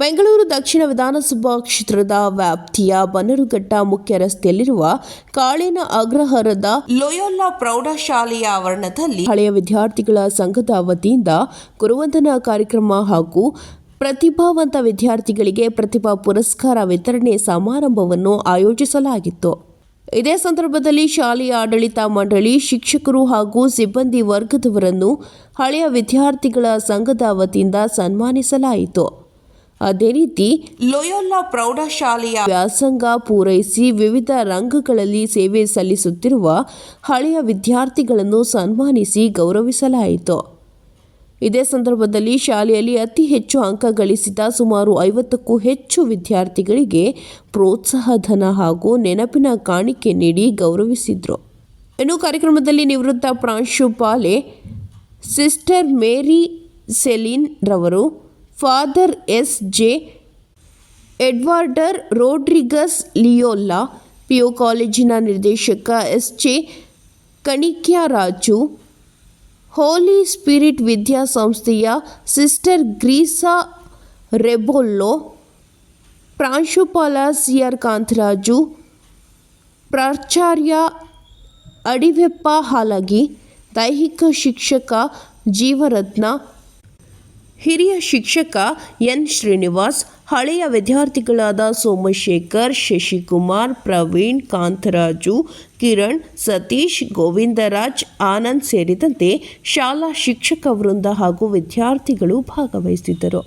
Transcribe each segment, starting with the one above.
ಬೆಂಗಳೂರು ದಕ್ಷಿಣ ವಿಧಾನಸಭಾ ಕ್ಷೇತ್ರದ ವ್ಯಾಪ್ತಿಯ ಬನ್ನರುಘಟ್ಟ ಮುಖ್ಯ ರಸ್ತೆಯಲ್ಲಿರುವ ಕಾಳಿನ ಅಗ್ರಹಾರದ ಲೋಯೋಲ್ಲಾ ಪ್ರೌಢಶಾಲೆಯ ಆವರಣದಲ್ಲಿ ಹಳೆಯ ವಿದ್ಯಾರ್ಥಿಗಳ ಸಂಘದ ವತಿಯಿಂದ ಗುರುವಂದನಾ ಕಾರ್ಯಕ್ರಮ ಹಾಗೂ ಪ್ರತಿಭಾವಂತ ವಿದ್ಯಾರ್ಥಿಗಳಿಗೆ ಪ್ರತಿಭಾ ಪುರಸ್ಕಾರ ವಿತರಣೆ ಸಮಾರಂಭವನ್ನು ಆಯೋಜಿಸಲಾಗಿತ್ತು. ಇದೇ ಸಂದರ್ಭದಲ್ಲಿ ಶಾಲೆಯ ಆಡಳಿತ ಮಂಡಳಿ ಶಿಕ್ಷಕರು ಹಾಗೂ ಸಿಬ್ಬಂದಿ ವರ್ಗದವರನ್ನು ಹಳೆಯ ವಿದ್ಯಾರ್ಥಿಗಳ ಸಂಘದ ವತಿಯಿಂದ ಸನ್ಮಾನಿಸಲಾಯಿತು. ಅದೇ ರೀತಿ ಲೋಯೋಲಾ ಪ್ರೌಢಶಾಲೆಯ ವ್ಯಾಸಂಗ ಪೂರೈಸಿ ವಿವಿಧ ರಂಗಗಳಲ್ಲಿ ಸೇವೆ ಸಲ್ಲಿಸುತ್ತಿರುವ ಹಳೆಯ ವಿದ್ಯಾರ್ಥಿಗಳನ್ನು ಸನ್ಮಾನಿಸಿ ಗೌರವಿಸಲಾಯಿತು. ಇದೇ ಸಂದರ್ಭದಲ್ಲಿ ಶಾಲೆಯಲ್ಲಿ ಅತಿ ಹೆಚ್ಚು ಅಂಕ ಗಳಿಸಿದ ಸುಮಾರು ಐವತ್ತಕ್ಕೂ ಹೆಚ್ಚು ವಿದ್ಯಾರ್ಥಿಗಳಿಗೆ ಪ್ರೋತ್ಸಾಹ ಧನ ಹಾಗೂ ನೆನಪಿನ ಕಾಣಿಕೆ ನೀಡಿ ಗೌರವಿಸಿದರು. ಇನ್ನು ಕಾರ್ಯಕ್ರಮದಲ್ಲಿ ನಿವೃತ್ತ ಪ್ರಾಂಶುಪಾಲೆ ಸಿಸ್ಟರ್ ಮೇರಿ ಸೆಲಿನ್ ರವರು father S J Edward Rodrigues Loyola PU ಕಾಲೇಜಿನ ನಿರ್ದೇಶಕ S J Kanikyaraju holy spirit ವಿದ್ಯಾಸಂಸ್ಥೆಯ ಸಿಸ್ಟರ್ ಗ್ರೀಸಾ ರೆಬೊಲ್ಲೋ ಪ್ರಾಂಶುಪಾಲ ಸಿ ಆರ್ ಕಾಂತರಾಜು ಪ್ರಾಚಾರ್ಯ ಅಡಿವೆಪ್ಪ ಹಾಲಗಿ ದೈಹಿಕ ಶಿಕ್ಷಕ ಜೀವರತ್ನ ಹಿರಿಯ ಶಿಕ್ಷಕ ಎನ್. ಶ್ರೀನಿವಾಸ್, ಹಳೆಯ ವಿದ್ಯಾರ್ಥಿಗಳಾದ ಸೋಮಶೇಖರ್, ಶಶಿಕುಮಾರ್, ಪ್ರವೀಣ್, ಕಾಂತರಾಜು, ಕಿರಣ್, ಸತೀಶ್, ಗೋವಿಂದರಾಜ್, ಆನಂದ್ ಸೇರಿದಂತೆ ಶಾಲಾ ಶಿಕ್ಷಕ ವೃಂದ ಹಾಗೂ ವಿದ್ಯಾರ್ಥಿಗಳು ಭಾಗವಹಿಸಿದ್ದರು.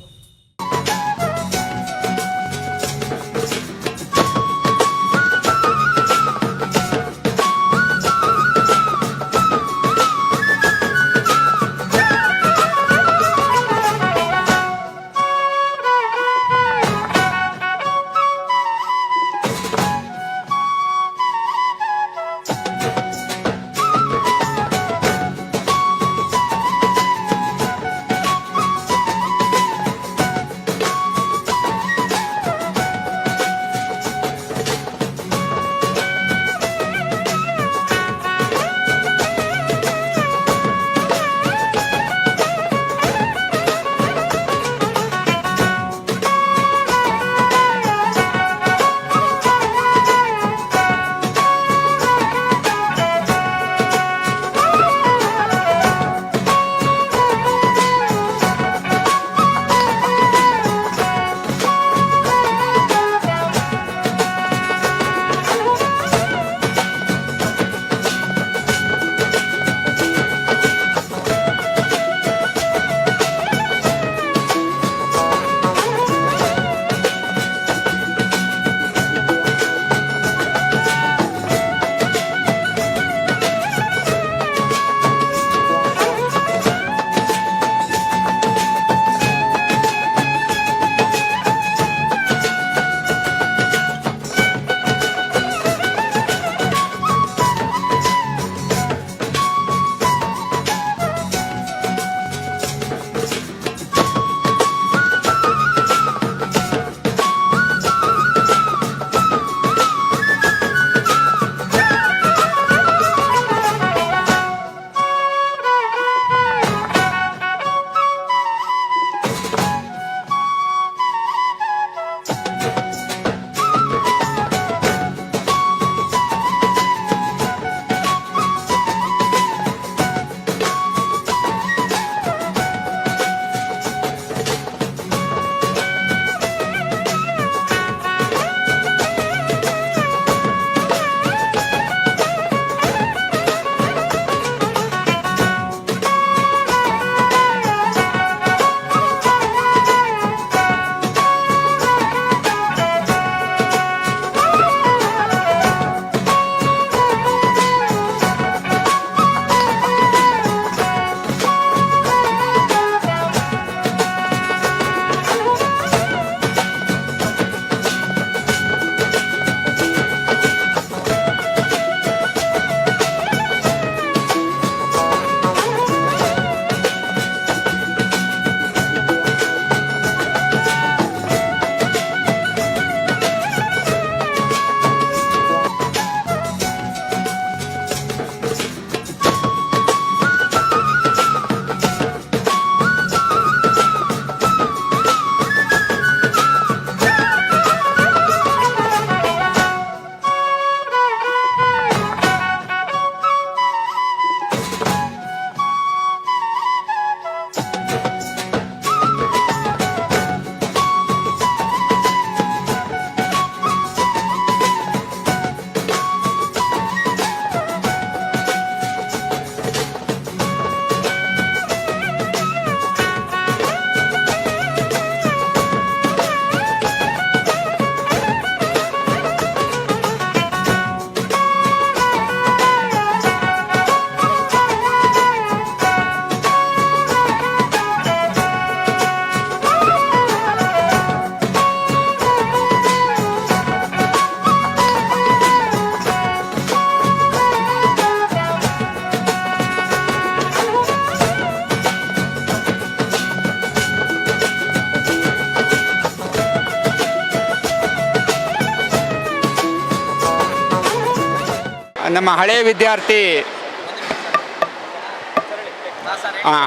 ನಮ್ಮ ಹಳೆಯ ವಿದ್ಯಾರ್ಥಿ.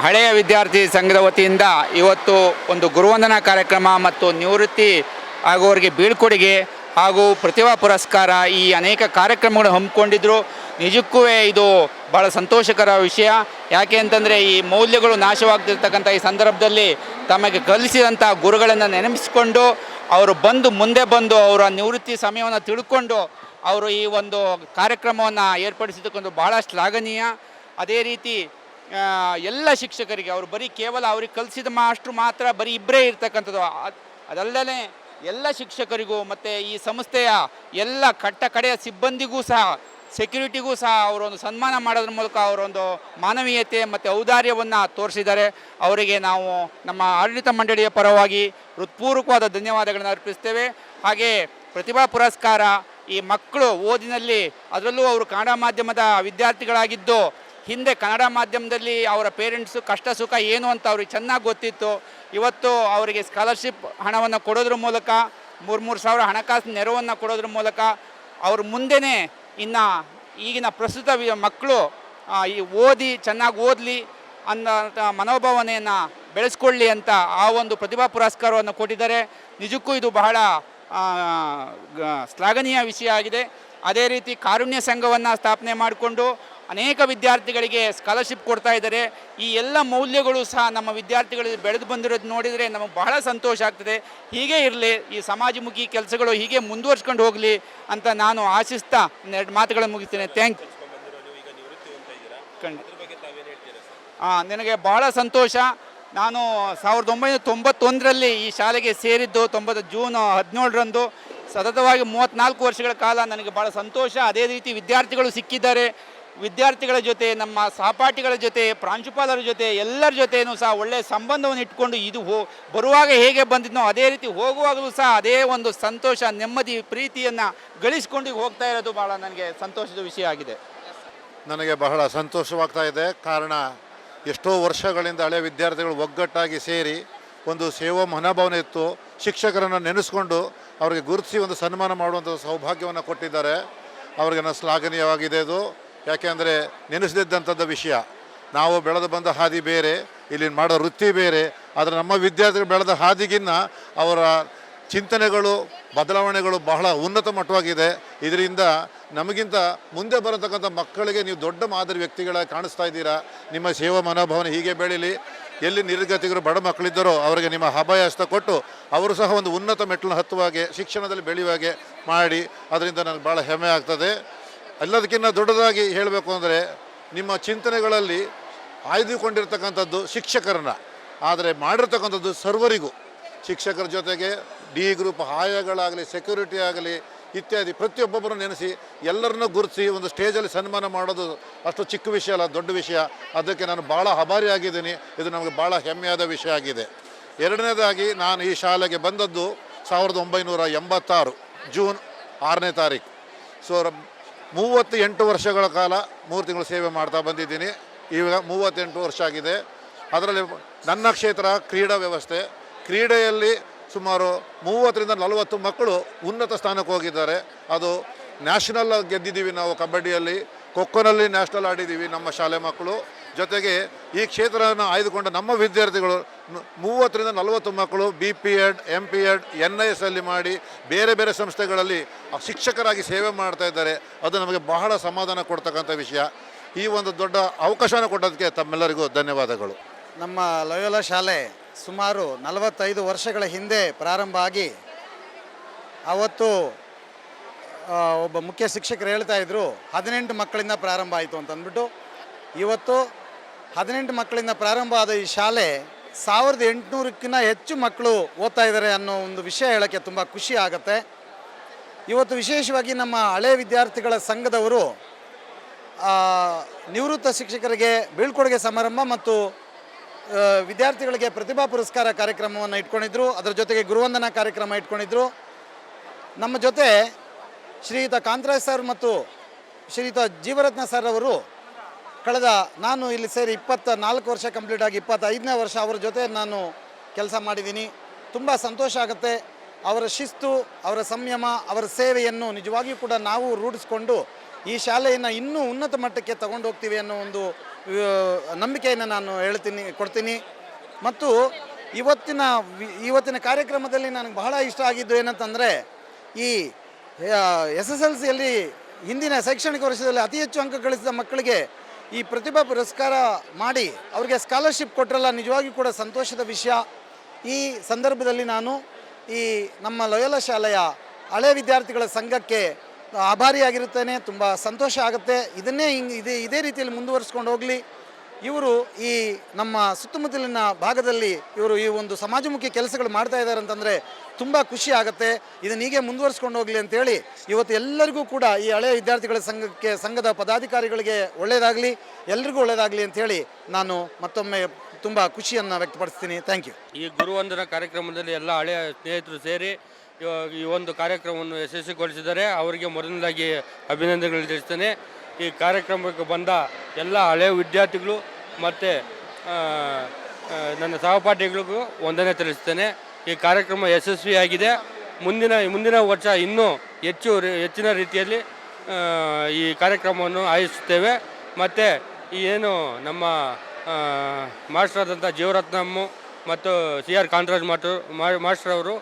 ಹಳೆಯ ವಿದ್ಯಾರ್ಥಿ ಸಂಘದ ವತಿಯಿಂದ ಇವತ್ತು ಒಂದು ಗುರುವಂದನಾ ಕಾರ್ಯಕ್ರಮ ಮತ್ತು ನಿವೃತ್ತಿ ಆಗುವವರಿಗೆ ಬೀಳ್ಕೊಡುಗೆ ಹಾಗೂ ಪ್ರತಿಭಾ ಪುರಸ್ಕಾರ ಈ ಅನೇಕ ಕಾರ್ಯಕ್ರಮಗಳು ಹಮ್ಮಿಕೊಂಡಿದ್ರು. ನಿಜಕ್ಕೂ ಇದು ಭಾಳ ಸಂತೋಷಕರ ವಿಷಯ. ಯಾಕೆ ಅಂತಂದರೆ ಈ ಮೌಲ್ಯಗಳು ನಾಶವಾಗ್ತಿರ್ತಕ್ಕಂಥ ಈ ಸಂದರ್ಭದಲ್ಲಿ ತಮಗೆ ಕಲಿಸಿದಂಥ ಗುರುಗಳನ್ನು ನೆನಪಿಸಿಕೊಂಡು, ಅವರು ಬಂದು ಮುಂದೆ ಬಂದು ಅವರ ನಿವೃತ್ತಿ ಸಮಯವನ್ನು ತಿಳ್ಕೊಂಡು ಅವರು ಈ ಒಂದು ಕಾರ್ಯಕ್ರಮವನ್ನು ಏರ್ಪಡಿಸಿದ್ದಕ್ಕೊಂದು ಭಾಳ ಶ್ಲಾಘನೀಯ ಅದೇ ರೀತಿ ಎಲ್ಲ ಶಿಕ್ಷಕರಿಗೆ ಅವರು ಬರೀ ಕೇವಲ ಅವ್ರಿಗೆ ಕಲಿಸಿದ ಮಾಸ್ಟ್ರು ಮಾತ್ರ ಬರೀ ಇಬ್ಬರೇ ಇರ್ತಕ್ಕಂಥದ್ದು. ಅದ್- ಅದಲ್ಲದೆ ಎಲ್ಲ ಶಿಕ್ಷಕರಿಗೂ ಮತ್ತು ಈ ಸಂಸ್ಥೆಯ ಎಲ್ಲ ಕಟ್ಟ ಕಡೆಯ ಸಿಬ್ಬಂದಿಗೂ ಸಹ, ಸೆಕ್ಯೂರಿಟಿಗೂ ಸಹ ಅವರೊಂದು ಸನ್ಮಾನ ಮಾಡೋದ್ರ ಮೂಲಕ ಅವರೊಂದು ಮಾನವೀಯತೆ ಮತ್ತು ಔದಾರ್ಯವನ್ನು ತೋರಿಸಿದ್ದಾರೆ. ಅವರಿಗೆ ನಾವು ನಮ್ಮ ಆಡಳಿತ ಮಂಡಳಿಯ ಪರವಾಗಿ ಹೃತ್ಪೂರ್ವಕವಾದ ಧನ್ಯವಾದಗಳನ್ನು ಅರ್ಪಿಸ್ತೇವೆ. ಹಾಗೆ ಪ್ರತಿಭಾ ಪುರಸ್ಕಾರ ಈ ಮಕ್ಕಳು ಓದಿನಲ್ಲಿ ಅದರಲ್ಲೂ ಅವರು ಕನ್ನಡ ಮಾಧ್ಯಮದ ವಿದ್ಯಾರ್ಥಿಗಳಾಗಿದ್ದು, ಹಿಂದೆ ಕನ್ನಡ ಮಾಧ್ಯಮದಲ್ಲಿ ಅವರ ಪೇರೆಂಟ್ಸು ಕಷ್ಟ ಸುಖ ಏನು ಅಂತ ಅವ್ರಿಗೆ ಚೆನ್ನಾಗಿ ಗೊತ್ತಿತ್ತು. ಇವತ್ತು ಅವರಿಗೆ ಸ್ಕಾಲರ್ಶಿಪ್ ಹಣವನ್ನು ಕೊಡೋದ್ರ ಮೂಲಕ ಮೂರು ಮೂರು ಸಾವಿರ ಹಣಕಾಸು ನೆರವನ್ನು ಕೊಡೋದ್ರ ಮೂಲಕ ಅವ್ರ ಮುಂದೆನೇ ಇನ್ನು ಈಗಿನ ಪ್ರಸ್ತುತ ಮಕ್ಕಳು ಈ ಓದಿ ಚೆನ್ನಾಗಿ ಓದಲಿ ಅನ್ನೋ ಮನೋಭಾವನೆಯನ್ನು ಬೆಳೆಸ್ಕೊಳ್ಳಿ ಅಂತ ಆ ಒಂದು ಪ್ರತಿಭಾ ಪುರಸ್ಕಾರವನ್ನು ಕೊಟ್ಟಿದ್ದಾರೆ. ನಿಜಕ್ಕೂ ಇದು ಬಹಳ ಶ್ಲಾಘನೀಯ ವಿಷಯ ಆಗಿದೆ. ಅದೇ ರೀತಿ ಕಾರುಣ್ಯ ಸಂಘವನ್ನು ಸ್ಥಾಪನೆ ಮಾಡಿಕೊಂಡು ಅನೇಕ ವಿದ್ಯಾರ್ಥಿಗಳಿಗೆ ಸ್ಕಾಲರ್ಶಿಪ್ ಕೊಡ್ತಾ ಇದ್ದಾರೆ. ಈ ಎಲ್ಲ ಮೌಲ್ಯಗಳು ಸಹ ನಮ್ಮ ವಿದ್ಯಾರ್ಥಿಗಳು ಬೆಳೆದು ಬಂದಿರೋದು ನೋಡಿದರೆ ನಮಗೆ ಬಹಳ ಸಂತೋಷ ಆಗ್ತದೆ. ಹೀಗೆ ಇರಲಿ ಈ ಸಮಾಜಮುಖಿ ಕೆಲಸಗಳು ಹೀಗೆ ಮುಂದುವರ್ಸ್ಕೊಂಡು ಹೋಗಲಿ ಅಂತ ನಾನು ಆಶಿಸ್ತಾ ಎರಡು ಮಾತುಗಳನ್ನು ಮುಗಿಸ್ತೇನೆ. ಥ್ಯಾಂಕ್ ಖಂಡಿತ. ಹಾಂ ನನಗೆ ಬಹಳ ಸಂತೋಷ. ನಾನು ಸಾವಿರದ ಒಂಬೈನೂರ ತೊಂಬತ್ತೊಂದರಲ್ಲಿ ಈ ಶಾಲೆಗೆ ಸೇರಿದ್ದು ತೊಂಬತ್ತು ಜೂನ್ ಹದಿನೇಳರಂದು. ಸತತವಾಗಿ ಮೂವತ್ತ್ನಾಲ್ಕು ವರ್ಷಗಳ ಕಾಲ ನನಗೆ ಭಾಳ ಸಂತೋಷ. ಅದೇ ರೀತಿ ವಿದ್ಯಾರ್ಥಿಗಳು ಸಿಕ್ಕಿದ್ದಾರೆ. ವಿದ್ಯಾರ್ಥಿಗಳ ಜೊತೆ, ನಮ್ಮ ಸಹಪಾಠಿಗಳ ಜೊತೆ, ಪ್ರಾಂಶುಪಾಲರ ಜೊತೆ, ಎಲ್ಲರ ಜೊತೆಯೂ ಸಹ ಒಳ್ಳೆಯ ಸಂಬಂಧವನ್ನು ಇಟ್ಕೊಂಡು ಇದು ಹೋ, ಬರುವಾಗ ಹೇಗೆ ಬಂದಿದ್ನೋ ಅದೇ ರೀತಿ ಹೋಗುವಾಗಲೂ ಸಹ ಅದೇ ಒಂದು ಸಂತೋಷ, ನೆಮ್ಮದಿ, ಪ್ರೀತಿಯನ್ನು ಗಳಿಸ್ಕೊಂಡು ಹೋಗ್ತಾ ಇರೋದು ಭಾಳ ನನಗೆ ಸಂತೋಷದ ವಿಷಯ ಆಗಿದೆ. ನನಗೆ ಬಹಳ ಸಂತೋಷವಾಗ್ತಾ ಇದೆ. ಕಾರಣ ಎಷ್ಟೋ ವರ್ಷಗಳಿಂದ ಹಳೆಯ ವಿದ್ಯಾರ್ಥಿಗಳು ಒಗ್ಗಟ್ಟಾಗಿ ಸೇರಿ ಒಂದು ಸೇವಾ ಮನೋಭಾವನೆ ಇತ್ತು. ಶಿಕ್ಷಕರನ್ನು ನೆನೆಸ್ಕೊಂಡು ಅವರಿಗೆ ಗುರುತಿಸಿ ಒಂದು ಸನ್ಮಾನ ಮಾಡುವಂಥ ಸೌಭಾಗ್ಯವನ್ನು ಕೊಟ್ಟಿದ್ದಾರೆ. ಅವ್ರಿಗೆ ನಾನು ಶ್ಲಾಘನೀಯವಾಗಿದೆ ಇದು. ಯಾಕೆಂದರೆ ನೆನೆಸದಿದ್ದಂಥದ್ದು ವಿಷಯ. ನಾವು ಬೆಳೆದು ಬಂದ ಹಾದಿ ಬೇರೆ ಇಲ್ಲಿ ಮಾಡೋ ವೃತ್ತಿ ಬೇರೆ, ಆದರೆ ನಮ್ಮ ವಿದ್ಯಾರ್ಥಿಗಳು ಬೆಳೆದ ಹಾದಿಗಿನ್ನ ಅವರ ಚಿಂತನೆಗಳು ಬದಲಾವಣೆಗಳು ಬಹಳ ಉನ್ನತ ಮಟ್ಟವಾಗಿದೆ. ಇದರಿಂದ ನಮಗಿಂತ ಮುಂದೆ ಬರತಕ್ಕಂಥ ಮಕ್ಕಳಿಗೆ ನೀವು ದೊಡ್ಡ ಮಾದರಿ ವ್ಯಕ್ತಿಗಳ ಕಾಣಿಸ್ತಾ ಇದ್ದೀರಾ? ನಿಮ್ಮ ಸೇವಾ ಮನೋಭಾವನೆ ಹೀಗೆ ಬೆಳೀಲಿ. ಎಲ್ಲಿ ನಿರ್ಗತಿಗರು ಬಡ ಮಕ್ಕಳಿದ್ದರೋ ಅವರಿಗೆ ನಿಮ್ಮ ಹಬಾಯಾಸ್ತ ಕೊಟ್ಟು ಅವರು ಸಹ ಒಂದು ಉನ್ನತ ಮೆಟ್ಟಲನ್ನು ಹತ್ತುವ ಹಾಗೆ, ಶಿಕ್ಷಣದಲ್ಲಿ ಬೆಳೆಯುವ ಹಾಗೆ ಮಾಡಿ. ಅದರಿಂದ ನನಗೆ ಭಾಳ ಹೆಮ್ಮೆ ಆಗ್ತದೆ. ಎಲ್ಲದಕ್ಕಿಂತ ದೊಡ್ಡದಾಗಿ ಹೇಳಬೇಕು ಅಂದರೆ ನಿಮ್ಮ ಚಿಂತನೆಗಳಲ್ಲಿ ಆಯ್ದುಕೊಂಡಿರ್ತಕ್ಕಂಥದ್ದು ಶಿಕ್ಷಕರನ್ನ. ಆದರೆ ಮಾಡಿರ್ತಕ್ಕಂಥದ್ದು ಸರ್ವರಿಗೂ. ಶಿಕ್ಷಕರ ಜೊತೆಗೆ ಡಿ ಗ್ರೂಪ್ ಹಾಯಗಳಾಗಲಿ ಸೆಕ್ಯೂರಿಟಿ ಆಗಲಿ ಇತ್ಯಾದಿ ಪ್ರತಿಯೊಬ್ಬೊಬ್ಬರು ನೆನೆಸಿ ಎಲ್ಲರನ್ನೂ ಗುರುತಿಸಿ ಒಂದು ಸ್ಟೇಜಲ್ಲಿ ಸನ್ಮಾನ ಮಾಡೋದು ಅಷ್ಟು ಚಿಕ್ಕ ವಿಷಯ ಅಲ್ಲ, ದೊಡ್ಡ ವಿಷಯ. ಅದಕ್ಕೆ ನಾನು ಭಾಳ ಆಭಾರಿಯಾಗಿದ್ದೀನಿ ಇದು ನಮಗೆ ಭಾಳ ಹೆಮ್ಮೆಯಾದ ವಿಷಯ ಆಗಿದೆ. ಎರಡನೇದಾಗಿ ನಾನು ಈ ಶಾಲೆಗೆ ಬಂದದ್ದು ಸಾವಿರದ ಒಂಬೈನೂರ ಎಂಬತ್ತಾರು, ಜೂನ್ ಆರನೇ ತಾರೀಕು. ಸೊ ಮೂವತ್ತು ಎಂಟು ವರ್ಷಗಳ ಕಾಲ ಮೂರು ತಿಂಗಳು ಸೇವೆ ಮಾಡ್ತಾ ಬಂದಿದ್ದೀನಿ. ಈಗ ಮೂವತ್ತೆಂಟು ವರ್ಷ ಆಗಿದೆ. ಅದರಲ್ಲಿ ನನ್ನ ಕ್ಷೇತ್ರ ಕ್ರೀಡಾ ವ್ಯವಸ್ಥೆ. ಕ್ರೀಡೆಯಲ್ಲಿ ಸುಮಾರು ಮೂವತ್ತರಿಂದ ನಲವತ್ತು ಮಕ್ಕಳು ಉನ್ನತ ಸ್ಥಾನಕ್ಕೆ ಹೋಗಿದ್ದಾರೆ. ಅದು ನ್ಯಾಷನಲ್ ಗೆದ್ದಿದ್ದೀವಿ ನಾವು ಕಬಡ್ಡಿಯಲ್ಲಿ, ಖೋಖೋನಲ್ಲಿ ನ್ಯಾಷನಲ್ ಆಡಿದ್ದೀವಿ ನಮ್ಮ ಶಾಲೆ ಮಕ್ಕಳು. ಜೊತೆಗೆ ಈ ಕ್ಷೇತ್ರವನ್ನು ಆಯ್ದುಕೊಂಡ ನಮ್ಮ ವಿದ್ಯಾರ್ಥಿಗಳು ಮೂವತ್ತರಿಂದ ನಲವತ್ತು ಮಕ್ಕಳು B P Ed M P Ed N I S ಅಲ್ಲಿ ಮಾಡಿ ಬೇರೆ ಬೇರೆ ಸಂಸ್ಥೆಗಳಲ್ಲಿ ಶಿಕ್ಷಕರಾಗಿ ಸೇವೆ ಮಾಡ್ತಾ ಇದ್ದಾರೆ. ಅದು ನಮಗೆ ಬಹಳ ಸಮಾಧಾನ ಕೊಡ್ತಕ್ಕಂಥ ವಿಷಯ. ಈ ಒಂದು ದೊಡ್ಡ ಅವಕಾಶನ ಕೊಟ್ಟದಕ್ಕೆ ತಮ್ಮೆಲ್ಲರಿಗೂ ಧನ್ಯವಾದಗಳು. ನಮ್ಮ ಲಯೋಲ ಶಾಲೆ ಸುಮಾರು ನಲವತ್ತೈದು ವರ್ಷಗಳ ಹಿಂದೆ ಪ್ರಾರಂಭ ಆಗಿ ಅವತ್ತು ಒಬ್ಬ ಮುಖ್ಯ ಶಿಕ್ಷಕರು ಹೇಳ್ತಾ ಇದ್ರು, ಹದಿನೆಂಟು ಮಕ್ಕಳಿಂದ ಪ್ರಾರಂಭ ಆಯಿತು ಅಂತಂದ್ಬಿಟ್ಟು. ಇವತ್ತು ಹದಿನೆಂಟು ಮಕ್ಕಳಿಂದ ಪ್ರಾರಂಭ ಆದ ಈ ಶಾಲೆ ಸಾವಿರದ ಎಂಟುನೂರಕ್ಕಿಂತ ಹೆಚ್ಚು ಮಕ್ಕಳು ಓದ್ತಾ ಇದ್ದಾರೆ ಅನ್ನೋ ಒಂದು ವಿಷಯ ಹೇಳೋಕ್ಕೆ ತುಂಬ ಖುಷಿ ಆಗುತ್ತೆ. ಇವತ್ತು ವಿಶೇಷವಾಗಿ ನಮ್ಮ ಹಳೆ ವಿದ್ಯಾರ್ಥಿಗಳ ಸಂಘದವರು ನಿವೃತ್ತ ಶಿಕ್ಷಕರಿಗೆ ಬೀಳ್ಕೊಡುಗೆ ಸಮಾರಂಭ ಮತ್ತು ವಿದ್ಯಾರ್ಥಿಗಳಿಗೆ ಪ್ರತಿಭಾ ಪುರಸ್ಕಾರ ಕಾರ್ಯಕ್ರಮವನ್ನು ಇಟ್ಕೊಂಡಿದ್ರು. ಅದರ ಜೊತೆಗೆ ಗುರುವಂದನಾ ಕಾರ್ಯಕ್ರಮ ಇಟ್ಕೊಂಡಿದ್ರು. ನಮ್ಮ ಜೊತೆ ಶ್ರೀಯುತ ಕಾಂತರಾಜ್ ಸರ್ ಮತ್ತು ಶ್ರೀಯುತ ಜೀವರತ್ನ ಸರ್ ಅವರು ಕಳೆದ ನಾನು ಇಲ್ಲಿ ಸೇರಿ ಇಪ್ಪತ್ತ ನಾಲ್ಕು ವರ್ಷ ಕಂಪ್ಲೀಟ್ ಆಗಿ ಇಪ್ಪತ್ತೈದನೇ ವರ್ಷ ಅವರ ಜೊತೆ ನಾನು ಕೆಲಸ ಮಾಡಿದ್ದೀನಿ. ತುಂಬ ಸಂತೋಷ ಆಗುತ್ತೆ. ಅವರ ಶಿಸ್ತು, ಅವರ ಸಂಯಮ, ಅವರ ಸೇವೆಯನ್ನು ನಿಜವಾಗಿಯೂ ಕೂಡ ನಾವು ರೂಢಿಸ್ಕೊಂಡು ಈ ಶಾಲೆಯನ್ನು ಇನ್ನೂ ಉನ್ನತ ಮಟ್ಟಕ್ಕೆ ತಗೊಂಡು ಹೋಗ್ತೀವಿ ಅನ್ನೋ ಒಂದು ನಂಬಿಕೆಯನ್ನು ನಾನು ಹೇಳ್ತೀನಿ, ಕೊಡ್ತೀನಿ. ಮತ್ತು ಇವತ್ತಿನ ಇವತ್ತಿನ ಕಾರ್ಯಕ್ರಮದಲ್ಲಿ ನನಗೆ ಬಹಳ ಇಷ್ಟ ಆಗಿದ್ದು ಏನಂತಂದರೆ, ಈ ಎಸ್ ಎಸ್ ಎಲ್ ಸಿಯಲ್ಲಿ ಹಿಂದಿನ ಶೈಕ್ಷಣಿಕ ವರ್ಷದಲ್ಲಿ ಅತಿ ಹೆಚ್ಚು ಅಂಕ ಗಳಿಸಿದ ಮಕ್ಕಳಿಗೆ ಈ ಪ್ರತಿಭಾ ಪುರಸ್ಕಾರ ಮಾಡಿ ಅವರಿಗೆ ಸ್ಕಾಲರ್ಶಿಪ್ ಕೊಟ್ಟರಲ್ಲ ನಿಜವಾಗಿಯೂ ಕೂಡ ಸಂತೋಷದ ವಿಷಯ. ಈ ಸಂದರ್ಭದಲ್ಲಿ ನಾನು ಈ ನಮ್ಮ ಲಯೋಲ ಶಾಲೆಯ ಹಳೆ ವಿದ್ಯಾರ್ಥಿಗಳ ಸಂಘಕ್ಕೆ ಆಭಾರಿಯಾಗಿರುತ್ತೇನೆ, ತುಂಬ ಸಂತೋಷ ಆಗುತ್ತೆ. ಇದನ್ನೇ ಹಿಂಗೆ ಇದೇ ಇದೇ ರೀತಿಯಲ್ಲಿ ಮುಂದುವರಿಸ್ಕೊಂಡು ಹೋಗಲಿ. ಇವರು ಈ ನಮ್ಮ ಸುತ್ತಮುತ್ತಲಿನ ಭಾಗದಲ್ಲಿ ಇವರು ಈ ಒಂದು ಸಮಾಜಮುಖಿ ಕೆಲಸಗಳು ಮಾಡ್ತಾ ಇದ್ದಾರೆ ಅಂತಂದರೆ ತುಂಬ ಖುಷಿ ಆಗುತ್ತೆ. ಇದನ್ನ ಹೀಗೆ ಮುಂದುವರಿಸ್ಕೊಂಡು ಹೋಗಲಿ ಅಂತೇಳಿ ಇವತ್ತು ಎಲ್ಲರಿಗೂ ಕೂಡ ಈ ಹಳೆಯ ವಿದ್ಯಾರ್ಥಿಗಳ ಸಂಘಕ್ಕೆ, ಸಂಘದ ಪದಾಧಿಕಾರಿಗಳಿಗೆ ಒಳ್ಳೆಯದಾಗಲಿ ಎಲ್ರಿಗೂ ಒಳ್ಳೆಯದಾಗಲಿ ಅಂತೇಳಿ ನಾನು ಮತ್ತೊಮ್ಮೆ ತುಂಬ ಖುಷಿಯನ್ನು ವ್ಯಕ್ತಪಡಿಸ್ತೀನಿ. ಥ್ಯಾಂಕ್ ಯು ಈ ಗುರುವಂದನ ಕಾರ್ಯಕ್ರಮದಲ್ಲಿ ಎಲ್ಲ ಹಳೆಯ ಸ್ನೇಹಿತರು ಸೇರಿ ಈ ಒಂದು ಕಾರ್ಯಕ್ರಮವನ್ನು ಯಶಸ್ವಿಗೊಳಿಸಿದರೆ ಅವರಿಗೆ ಮೊದಲನೇದಾಗಿ ಅಭಿನಂದನೆಗಳು ತಿಳಿಸ್ತೇನೆ. ಈ ಕಾರ್ಯಕ್ರಮಕ್ಕೆ ಬಂದ ಎಲ್ಲ ಹಳೆ ವಿದ್ಯಾರ್ಥಿಗಳು ಮತ್ತು ನನ್ನ ಸಹಪಾಠಿಗಳಿಗೂ ವಂದನೆ ತಿಳಿಸ್ತೇನೆ. ಈ ಕಾರ್ಯಕ್ರಮ ಯಶಸ್ವಿಯಾಗಿದೆ. ಮುಂದಿನ ಮುಂದಿನ ವರ್ಷ ಇನ್ನೂ ಹೆಚ್ಚು ಹೆಚ್ಚಿನ ರೀತಿಯಲ್ಲಿ ಈ ಕಾರ್ಯಕ್ರಮವನ್ನು ಆಯೋಜಿಸುತ್ತೇವೆ. ಮತ್ತು ಏನು ನಮ್ಮ ಮಾಸ್ಟರ್ ಆದಂಥ ಜೀವರತ್ನಮ್ಮು ಮತ್ತು ಸಿ ಆರ್ ಕಾಂತರಾಜ್ ಮಾಸ್ಟರ್ ಅವರು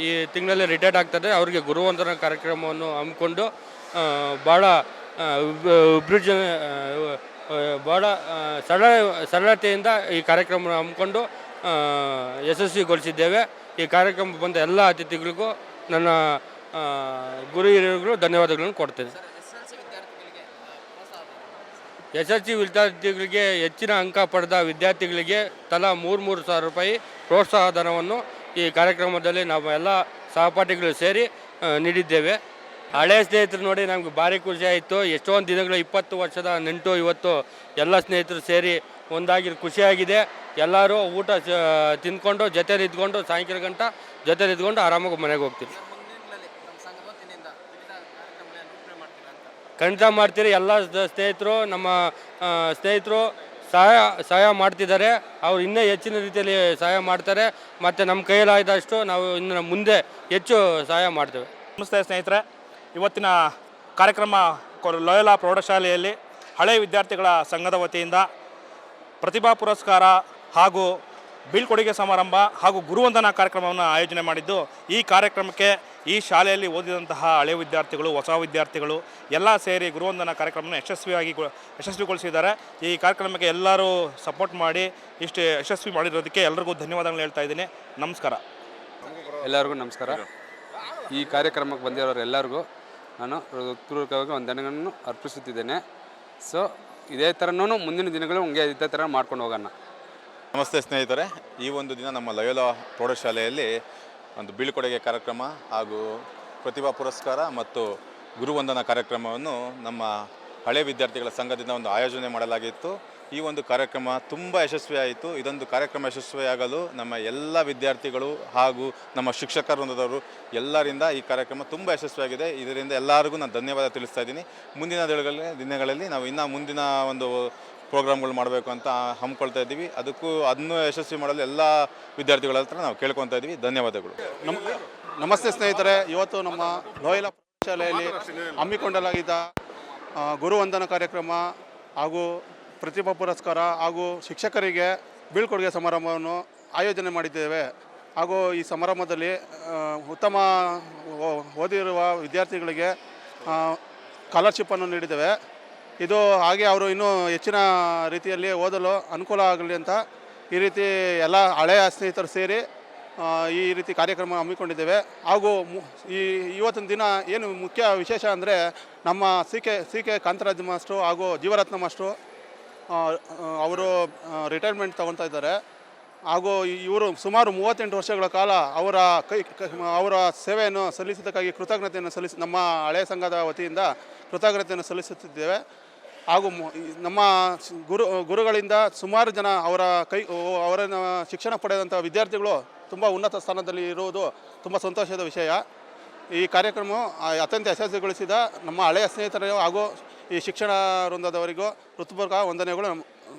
ಈ ತಿಂಗಳಲ್ಲಿ ರಿಟೈರ್ಡ್ ಆಗ್ತಾರೆ ಅವರಿಗೆ ಗುರುವಂದನ ಕಾರ್ಯಕ್ರಮವನ್ನು ಹಮ್ಮಿಕೊಂಡು ಭಾಳ ಆ, ಭಾಳ ಸರಳ ಸರಳತೆಯಿಂದ ಈ ಕಾರ್ಯಕ್ರಮವನ್ನು ಹಮ್ಮಿಕೊಂಡು ಯಶಸ್ವಿಗೊಳಿಸಿದ್ದೇವೆ. ಈ ಕಾರ್ಯಕ್ರಮ ಬಂದ ಎಲ್ಲ ಅತಿಥಿಗಳಿಗೂ ನನ್ನ ಗುರು ಹಿರಿಯರುಗಳು ಧನ್ಯವಾದಗಳನ್ನು ಕೊಡ್ತೇನೆ. ಎಸ್ ಎಲ್ ಸಿ ವಿದ್ಯಾರ್ಥಿಗಳಿಗೆ ಹೆಚ್ಚಿನ ಅಂಕ ಪಡೆದ ವಿದ್ಯಾರ್ಥಿಗಳಿಗೆ ತಲಾ ಮೂರು ಮೂರು ಸಾವಿರ ರೂಪಾಯಿ ಪ್ರೋತ್ಸಾಹ ಧನವನ್ನು ಈ ಕಾರ್ಯಕ್ರಮದಲ್ಲಿ ನಾವು ಎಲ್ಲ ಸಹಪಾಠಿಗಳು ಸೇರಿ ನೀಡಿದ್ದೇವೆ. ಹಳೆಯ ಸ್ನೇಹಿತರು ನೋಡಿ ನಮ್ಗೆ ಭಾರಿ ಖುಷಿ ಆಯಿತು. ಎಷ್ಟೊಂದು ದಿನಗಳು ಇಪ್ಪತ್ತು ವರ್ಷದ ನೆಂಟು ಇವತ್ತು ಎಲ್ಲ ಸ್ನೇಹಿತರು ಸೇರಿ ಒಂದಾಗಿ ಖುಷಿಯಾಗಿದೆ. ಎಲ್ಲರೂ ಊಟ ತಿಂದ್ಕೊಂಡು ಜೊತೆ ಇದ್ಕೊಂಡು ಸಾಯಂಕಾಲ ಗಂಟ ಜೊತೆ ಇದ್ಕೊಂಡು ಆರಾಮಾಗಿ ಮನೆಗೆ ಹೋಗ್ತೀವಿ. ಖಂಡಿತ ಮಾಡ್ತೀರಿ. ಎಲ್ಲ ಸ್ನೇಹಿತರು ನಮ್ಮ ಸ್ನೇಹಿತರು ಸಹಾಯ ಸಹಾಯ ಮಾಡ್ತಿದ್ದಾರೆ. ಅವ್ರು ಇನ್ನೂ ಹೆಚ್ಚಿನ ರೀತಿಯಲ್ಲಿ ಸಹಾಯ ಮಾಡ್ತಾರೆ. ಮತ್ತು ನಮ್ಮ ಕೈಯಲ್ಲಾದಷ್ಟು ನಾವು ಇನ್ನು ಮುಂದೆ ಹೆಚ್ಚು ಸಹಾಯ ಮಾಡ್ತೇವೆ. ನಮಸ್ತೆ ಸ್ನೇಹಿತರೆ. ಇವತ್ತಿನ ಕಾರ್ಯಕ್ರಮ ಲೋಯಲ ಲೋಯಲಾ ಪ್ರೌಢಶಾಲೆಯಲ್ಲಿ ಹಳೆಯ ವಿದ್ಯಾರ್ಥಿಗಳ ಸಂಘದ ವತಿಯಿಂದ ಪ್ರತಿಭಾ ಪುರಸ್ಕಾರ ಹಾಗೂ ಬೀಳ್ಕೊಡುಗೆ ಸಮಾರಂಭ ಹಾಗೂ ಗುರುವಂದನಾ ಕಾರ್ಯಕ್ರಮವನ್ನು ಆಯೋಜನೆ ಮಾಡಿದ್ದು ಈ ಕಾರ್ಯಕ್ರಮಕ್ಕೆ ಈ ಶಾಲೆಯಲ್ಲಿ ಓದಿದಂತಹ ಹಳೆ ವಿದ್ಯಾರ್ಥಿಗಳು, ಹೊಸ ವಿದ್ಯಾರ್ಥಿಗಳು ಎಲ್ಲ ಸೇರಿ ಗುರುವಂದನಾ ಕಾರ್ಯಕ್ರಮವನ್ನು ಯಶಸ್ವಿಯಾಗಿ ಯಶಸ್ವಿಗೊಳಿಸಿದ್ದಾರೆ. ಈ ಕಾರ್ಯಕ್ರಮಕ್ಕೆ ಎಲ್ಲರೂ ಸಪೋರ್ಟ್ ಮಾಡಿ ಇಷ್ಟು ಯಶಸ್ವಿ ಮಾಡಿರೋದಕ್ಕೆ ಎಲ್ಲರಿಗೂ ಧನ್ಯವಾದಗಳು ಹೇಳ್ತಾ ಇದ್ದೀನಿ. ನಮಸ್ಕಾರ. ಎಲ್ಲರಿಗೂ ನಮಸ್ಕಾರ. ಈ ಕಾರ್ಯಕ್ರಮಕ್ಕೆ ಬಂದಿರೋರು ಎಲ್ಲರಿಗೂ ನಾನು ಹೃತ್ಪೂರ್ವಕವಾಗಿ ಅರ್ಪಿಸುತ್ತಿದ್ದೇನೆ. ಸೊ ಇದೇ ಥರನೂ ಮುಂದಿನ ದಿನಗಳು ಹಂಗೆ ಇದೇ ಥರ ಮಾಡ್ಕೊಂಡು ಹೋಗೋಣ. ನಮಸ್ತೆ ಸ್ನೇಹಿತರೆ, ಈ ಒಂದು ದಿನ ನಮ್ಮ ಲಯೋಲಾ ಪ್ರೌಢಶಾಲೆಯಲ್ಲಿ ಒಂದು ಬೀಳ್ಕೊಡುಗೆ ಕಾರ್ಯಕ್ರಮ ಹಾಗೂ ಪ್ರತಿಭಾ ಪುರಸ್ಕಾರ ಮತ್ತು ಗುರುವಂದನಾ ಕಾರ್ಯಕ್ರಮವನ್ನು ನಮ್ಮ ಹಳೆ ವಿದ್ಯಾರ್ಥಿಗಳ ಸಂಘದಿಂದ ಒಂದು ಆಯೋಜನೆ ಮಾಡಲಾಗಿತ್ತು. ಈ ಒಂದು ಕಾರ್ಯಕ್ರಮ ತುಂಬ ಯಶಸ್ವಿಯಾಯಿತು. ಇದೊಂದು ಕಾರ್ಯಕ್ರಮ ಯಶಸ್ವಿಯಾಗಲು ನಮ್ಮ ಎಲ್ಲ ವಿದ್ಯಾರ್ಥಿಗಳು ಹಾಗೂ ನಮ್ಮ ಶಿಕ್ಷಕರಂದವರು ಎಲ್ಲರಿಂದ ಈ ಕಾರ್ಯಕ್ರಮ ತುಂಬ ಯಶಸ್ವಿಯಾಗಿದೆ. ಇದರಿಂದ ಎಲ್ಲರಿಗೂ ನಾನು ಧನ್ಯವಾದ ತಿಳಿಸ್ತಾ ಇದ್ದೀನಿ. ಮುಂದಿನ ದಿನಗಳಲ್ಲಿ ದಿನಗಳಲ್ಲಿ ನಾವು ಇನ್ನೂ ಮುಂದಿನ ಒಂದು ಪ್ರೋಗ್ರಾಮ್ಗಳು ಮಾಡಬೇಕು ಅಂತ ಹಮ್ಮಿಕೊಳ್ತಾ ಇದ್ದೀವಿ. ಅದಕ್ಕೂ ಅದನ್ನು ಯಶಸ್ವಿ ಮಾಡಲು ಎಲ್ಲ ವಿದ್ಯಾರ್ಥಿಗಳ ಹತ್ರ ನಾವು ಕೇಳ್ಕೊತಾ ಇದ್ದೀವಿ. ಧನ್ಯವಾದಗಳು. ನಮ್ ನಮಸ್ತೆ ಸ್ನೇಹಿತರೆ. ಇವತ್ತು ನಮ್ಮ ಲೋಯಲ ಶಾಲೆಯಲ್ಲಿ ಹಮ್ಮಿಕೊಂಡಲಾಗಿದ್ದ ಗುರುವಂದನ ಕಾರ್ಯಕ್ರಮ ಹಾಗೂ ಪ್ರತಿಭಾ ಪುರಸ್ಕಾರ ಹಾಗೂ ಶಿಕ್ಷಕರಿಗೆ ಬೀಳ್ಕೊಡುಗೆ ಸಮಾರಂಭವನ್ನು ಆಯೋಜನೆ ಮಾಡಿದ್ದೇವೆ. ಹಾಗೂ ಈ ಸಮಾರಂಭದಲ್ಲಿ ಉತ್ತಮ ಓದಿರುವ ವಿದ್ಯಾರ್ಥಿಗಳಿಗೆ ಸ್ಕಾಲರ್ಶಿಪ್ಪನ್ನು ನೀಡಿದ್ದೇವೆ. ಇದು ಹಾಗೆ ಅವರು ಇನ್ನೂ ಹೆಚ್ಚಿನ ರೀತಿಯಲ್ಲಿ ಓದಲು ಅನುಕೂಲ ಆಗಲಿ ಅಂತ ಈ ರೀತಿ ಎಲ್ಲ ಹಳೆಯ ಸ್ನೇಹಿತರು ಸೇರಿ ಈ ರೀತಿ ಕಾರ್ಯಕ್ರಮ ಹಮ್ಮಿಕೊಂಡಿದ್ದೇವೆ. ಹಾಗೂ ಈ ಇವತ್ತಿನ ದಿನ ಏನು ಮುಖ್ಯ ವಿಶೇಷ ಅಂದರೆ ನಮ್ಮ C K C K Kantharaj master ಹಾಗೂ ಜೀವರತ್ನ ಮಾಸ್ಟ್ರು ಅವರು ರಿಟೈರ್ಮೆಂಟ್ ತಗೊತಾ ಇದ್ದಾರೆ. ಹಾಗೂ ಇವರು ಸುಮಾರು ಮೂವತ್ತೆಂಟು ವರ್ಷಗಳ ಕಾಲ ಅವರ ಕೈ ಅವರ ಸೇವೆಯನ್ನು ಸಲ್ಲಿಸಿದ್ದಕ್ಕಾಗಿ ಕೃತಜ್ಞತೆಯನ್ನು ಸಲ್ಲಿಸಿ ನಮ್ಮ ಹಳೆಯ ಸಂಘದ ವತಿಯಿಂದ ಕೃತಜ್ಞತೆಯನ್ನು ಸಲ್ಲಿಸುತ್ತಿದ್ದೇವೆ. ಹಾಗೂ ನಮ್ಮ ಗುರು, ಗುರುಗಳಿಂದ ಸುಮಾರು ಜನ ಅವರ ಕೈ ಅವರ ಶಿಕ್ಷಣ ಪಡೆದಂಥ ವಿದ್ಯಾರ್ಥಿಗಳು ತುಂಬ ಉನ್ನತ ಸ್ಥಾನದಲ್ಲಿ ಇರುವುದು ತುಂಬ ಸಂತೋಷದ ವಿಷಯ. ಈ ಕಾರ್ಯಕ್ರಮ ಅತ್ಯಂತ ಯಶಸ್ವಿಗೊಳಿಸಿದ ನಮ್ಮ ಹಳೆಯ ಸ್ನೇಹಿತರು ಹಾಗೂ ಈ ಶಿಕ್ಷಣ ವೃಂದದವರಿಗೂ ಹೃತ್ಪೂರ್ವಕ ವಂದನೆಗಳು.